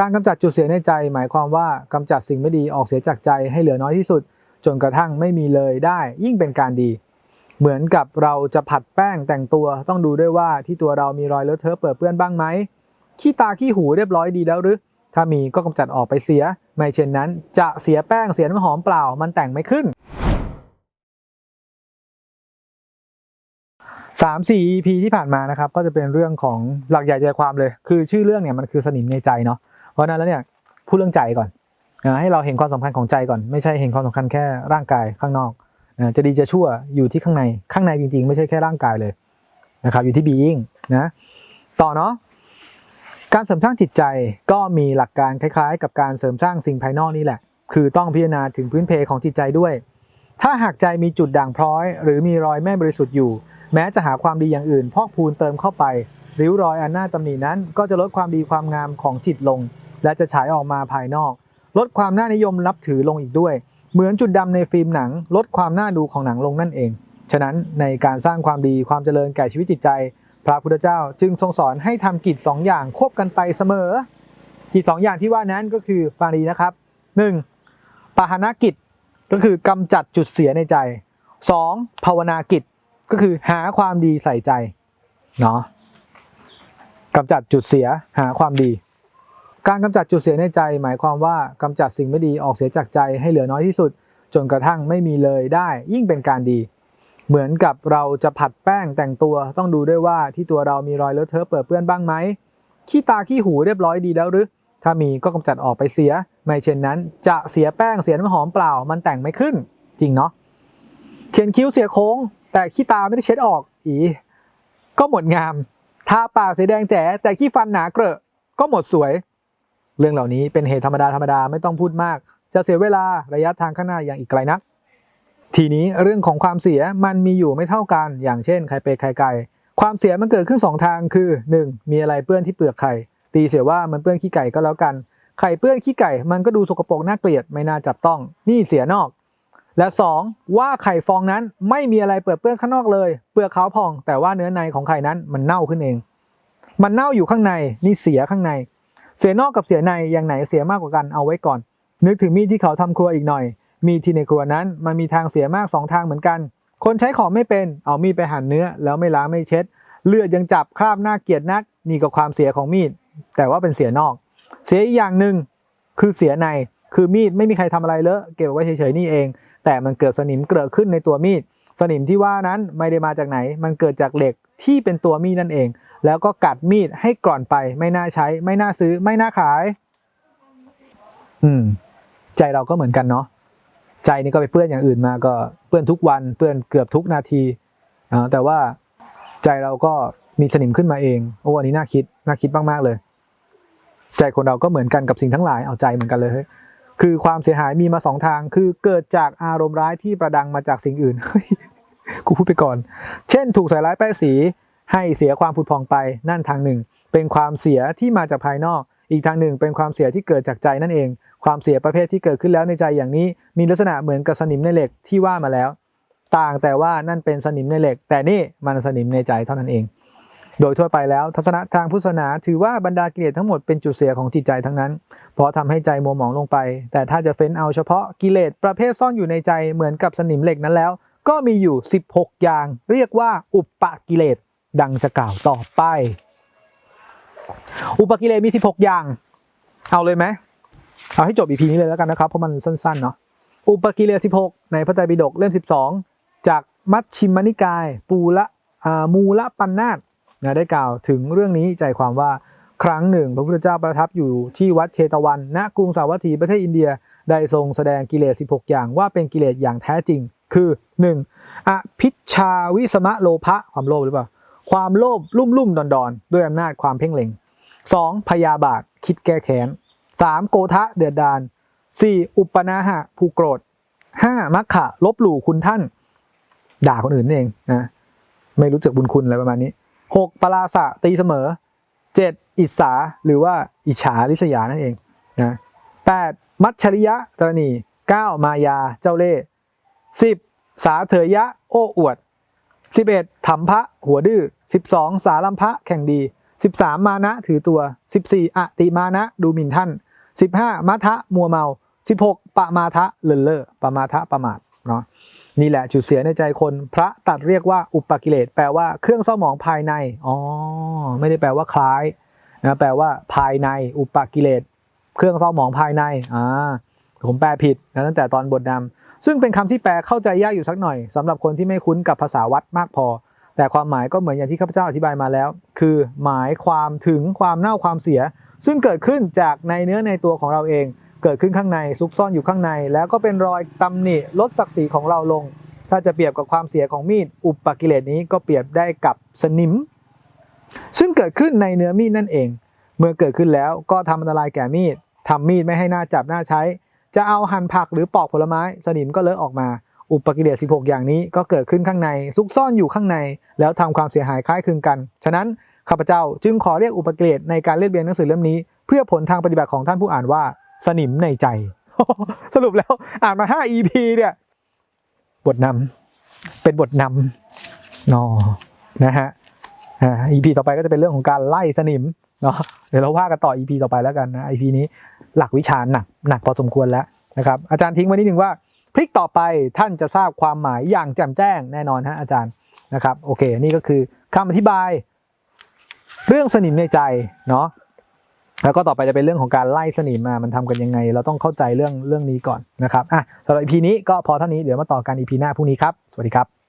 การกำจัดจุดเสียในใจ หมายความว่ากำจัดสิ่งไม่ดีออกเสียจากใจให้เหลือน้อยที่สุด จนกระทั่งไม่มีเลยได้ ยิ่งเป็นการดี เหมือนกับเราจะผัดแป้งแต่งตัวต้องดูด้วยว่าที่ตัวเรามีรอยเลอะเทอะเปื้อนเปื้อนบ้างไหมขี้ตาขี้หูเรียบร้อยดีแล้วหรือถ้ามีก็กำจัดออกไปเสีย ไม่เช่นนั้น จะเสียแป้งเสียน้ำหอมเปล่ามันแต่งไม่ขึ้นสามสี่ EP ที่ผ่านมานะครับก็จะเป็นเรื่องของหลักใหญ่ใจความเลย คือชื่อเรื่องเนี่ยมันคือสนิมในใจเนาะ เพราะนั้นแล้วเนี่ยพูดเรื่องใจก่อนนะให้เราเห็นความสำคัญของใจก่อน ไม่ใช่เห็นความสำคัญแค่ร่างกายข้างนอกนะจะดีจะชั่วอยู่ที่ข้างในข้างในจริง ๆ ไม่ใช่แค่ร่างกายเลยนะครับอยู่ที่ being นะต่อเนาะการเสริมสร้างจิตใจก็มีหลักการคล้ายๆ กับการเสริมสร้างสิ่งภายนอกนี่แหละ คือต้องพิจารณาถึงพื้นเพของจิตใจด้วย ถ้าหากใจมีจุดด่างพร้อย หรือมีรอยไม่บริสุทธิ์อยู่ แม้จะหาความดีอย่างอื่น พอกพูนเติมเข้าไป ริ้วรอยอันหน่าตำหนินั้น ก็จะลดความดีความงามของจิตลง และจะฉายออกมาภายนอก ลดความน่านิยมนับถือลงอีกด้วย เหมือนจุดดำในฟิล์มหนัง ลดความน่าดูของหนังลงนั่นเอง ฉะนั้นในการสร้างความดีความเจริญแก่ชีวิตจิตใจ พระพุทธเจ้าจึงทรงสอนให้ทำกิจสองอย่างควบกันไปเสมอ กิจสองอย่างที่ว่านั้นก็คือฟังดีนะครับหนึ่งปาหนกิจก็คือกำจัดจุดเสียในใจสองภาวนากิจก็คือหาความดีใส่ใจเนาะกำจัดจุดเสียหาความดี การกำจัดจุดเสียในใจ หมายความว่ากำจัดสิ่งไม่ดีออกเสียจากใจให้เหลือน้อยที่สุด จนกระทั่งไม่มีเลยได้ยิ่งเป็นการดี เหมือนกับเราจะผัดแป้งแต่งตัวต้องดูด้วยว่าที่ตัวเรามีรอยเลอะเทอะเปื้อนเปื้อนบ้างไหมขี้ตาขี้หูเรียบร้อยดีแล้วหรือถ้ามีก็กำจัดออกไปเสีย ไม่เช่นนั้น จะเสียแป้งเสียน้ำหอมเปล่า มันแต่งไม่ขึ้น จริงเนาะเขียนคิ้วเสียโค้ง แต่ขี้ตาไม่ได้เช็ดออก อี ก็หมดงามทาปากสีแดงแจ๋แต่ขี้ฟันหนาเกลอะก็หมดสวย เรื่องเหล่านี้เป็นเหตุธรรมดาธรรมดาไม่ต้องพูดมาก จะเสียเวลาระยะทางข้างหน้าอย่างอีกไกลนัก ทีนี้เรื่องของความเสียมันมีอยู่ไม่เท่ากัน อย่างเช่นไข่เป็ดไข่ไก่ความเสียมันเกิดขึ้นสองทางคือ 1. มีอะไรเปื้อนที่เปลือกไข่ตีเสียว่ามันเปื้อนขี้ไก่ก็แล้วกันไข่เปื้อนขี้ไก่มันก็ดูสกปรกน่าเกลียดไม่น่าจับต้องนี่เสียนอก และ 2. ว่าไข่ฟองนั้นไม่มีอะไรเปื้อนเปื้อนข้างนอกเลย เปลือกขาวผ่อง แต่ว่าเนื้อในของไข่นั้นมันเน่าขึ้นเอง มันเน่าอยู่ข้างในนี่เสียข้างใน เสียนอกกับเสียในอย่างไหนเสียมากกว่ากันเอาไว้ก่อน นึกถึงมีดที่เขาทำครัวอีกหน่อย มีดที่ในครัวนั้นมันมีทางเสียมากสองทางเหมือนกัน คนใช้ของไม่เป็นเอามีดไปหั่นเนื้อ แล้วไม่ล้างไม่เช็ด เลือดยังจับคราบหน้าเกลียดนัก นี่ก็ความเสียของมีด แต่ว่าเป็นเสียนอก เสียอีกอย่างหนึ่งคือเสียในคือมีดไม่มีใครทำอะไรเลอะเก็บไว้เฉยๆนี่เอง แต่มันเกิดสนิมเกิดขึ้นในตัวมีด สนิมที่ว่านั้นไม่ได้มาจากไหน มันเกิดจากเหล็ก ที่เป็นตัวมีดนั่นเอง แล้วก็กัดมีดให้กร่อนไป ไม่น่าใช้ ไม่น่าซื้อ ไม่น่าขาย อืม ใจเราก็เหมือนกันเนาะใจนี่ก็ไปเปื้อนอย่างอื่นมาก็เปื้อนทุกวันเปื้อนเกือบทุกนาทีอ่าแต่ว่าใจเราก็มีสนิมขึ้นมาเองโอ้อันนี้น่าคิดน่าคิดมากๆเลย ใจคนเราก็เหมือนกันกับสิ่งทั้งหลายเอาใจเหมือนกันเลยเฮ้ยคือความเสียหายมีมาสองทาง คือเกิดจากอารมณ์ร้ายที่ประดังมาจากสิ่งอื่น กูพูดไปก่อน เช่น ถูกใส่ร้ายป้ายสี ให้เสียความผุดพองไปนั่นทางหนึ่ง เป็นความเสียที่มาจากภายนอก อีกทางหนึ่ง เป็นความเสียที่เกิดจากใจนั่นเอง ความเสียประเภทที่เกิดขึ้นแล้วในใจอย่างนี้ มีลักษณะเหมือนกับสนิมในเหล็กที่ว่ามาแล้ว ต่างแต่ว่านั่นเป็นสนิมในเหล็ก แต่นี่มันสนิมในใจเท่านั้นเอง โดยทั่วไปแล้ว ทัศนะทางพุทธศาสนาถือว่าบรรดากิเลสทั้งหมดเป็นจุดเสียของจิตใจทั้งนั้น เพราะทำให้ใจมัวหมองลงไป แต่ถ้าจะเฟ้นเอาเฉพาะกิเลสประเภทซ่อนอยู่ในใจเหมือนกับสนิมเหล็กนั้นแล้ว ก็มีอยู่ 16 อย่างเรียกว่าอุปปกิเลสดังจะกล่าวต่อไป อุปกิเลสมี 16 อย่าง เอาเลยไหมเอาให้จบอีพีนี้เลยแล้วกันนะครับ เพราะมันสั้นๆเนาะอุปกิเลส16 ในพระไตรปิฎกเล่ม 12 จากมัชชิมนิกาย ปูละมูละปันนาตนะได้กล่าวถึงเรื่องนี้ใจความว่าครั้งหนึ่ง พระพุทธเจ้าประทับอยู่ที่วัดเชตวันณกรุงสาวัตถีประเทศอินเดียได้ทรงแสดงกิเลส 16 อย่างว่าเป็นกิเลสอย่างแท้จริง คือ 1. อภิชาวิสมะโลภะความโลภหรือเปล่า ความโลภลุ่มลุ่มดอนดอนด้วยอำนาจความเพ่งเล็ง 2. พยาบาทคิดแก้แค้น 3. โกทะเดือดดาน 4. อุปนาหะผู้โกรธ 5. มัคคะลบหลู่คุณท่าน ด่าคนอื่นนั่นเองนะไม่รู้จักบุญคุณอะไรประมาณนี้ 6. ปราสะตีเสมอ 7. อิสาหรือว่าอิจฉาริษยานั่นเองนะ 8. มัชชริยะตรณี 9. มายาเจ้าเล่ห์ 10. สาเถยะโอ้อวด 11. ธรรมพะหัวดื้อ 12. สารัมพะแข่งดี 13 มานะถือตัว 14 อติมานะดูหมิ่นท่าน 15 มัทะมัวเมา 16 ปะมาทะเลินเล่อปะมาทะประมาทเนาะนี่แหละจุดเสียในใจคนพระตัดเรียกว่าอุปกิเลสแปลว่าเครื่องเศร้าหมองภายในอ๋อไม่ได้แปลว่าคล้ายนะแปลว่าภายในอุปกิเลส เครื่องเศร้าหมองภายในอ่าผมแปลผิดนะตั้งแต่ตอนบทนำ ซึ่งเป็นคำที่แปลเข้าใจยากอยู่สักหน่อยสำหรับคนที่ไม่คุ้นกับภาษาวัดมากพอ แต่ความหมายก็เหมือนอย่างที่ข้าพเจ้าอธิบายมาแล้ว คือหมายความถึงความเน่าความเสีย ซึ่งเกิดขึ้นจากในเนื้อในตัวของเราเอง เกิดขึ้นข้างในซุกซ่อนอยู่ข้างใน แล้วก็เป็นรอยตำหนิลดศักดิ์ศรีของเราลง ถ้าจะเปรียบกับความเสียของมีดอุปกิเลสนี้ก็เปรียบได้กับสนิม ซึ่งเกิดขึ้นในเนื้อมีดนั่นเอง เมื่อเกิดขึ้นแล้วก็ทำอันตรายแก่มีดทำมีดไม่ให้หน้าจับหน้าใช้ จะเอาหั่นผักหรือปอกผลไม้ สนิมก็เลอะออกมา อุปกิเลส16 อย่างนี้ก็เกิดขึ้นข้างในซุกซ่อนอยู่ข้างใน แล้วทำความเสียหายคล้ายคลึงกัน ฉะนั้นข้าพเจ้าจึงขอเรียกอุปกิเลสในการเรียบเรียนหนังสือเล่มนี้ เพื่อผลทางปฏิบัติของท่านผู้อ่านว่า สนิมในใจ สรุปแล้วอ่านมา 5 EP เนี่ย บทนำเป็นบทนำนอนะฮะอ่า EP ต่อไปก็จะเป็นเรื่องของการไล่สนิม เนาะเดี๋ยวเราว่ากันต่อ EP ต่อไปแล้วกันนะ EP นี้หลักวิชาหนักหนักพอสมควรแล้วนะครับ อาจารย์ทิ้งไว้นิดนึงว่าพลิกต่อไปท่านจะทราบความหมายอย่างแจ่มแจ้งแน่นอนฮะอาจารย์นะครับ โอเค นี่ก็คือคำอธิบาย เรื่องสนิมในใจเนาะแล้วก็ต่อไปจะเป็นเรื่องของการไล่สนิมมา มันทำกันยังไง เราต้องเข้าใจเรื่องเรื่องนี้ก่อนนะครับอะสำหรับ EP นี้ก็พอเท่านี้เดี๋ยวมาต่อกัน EP หน้าพรุ่งนี้ครับ สวัสดีครับ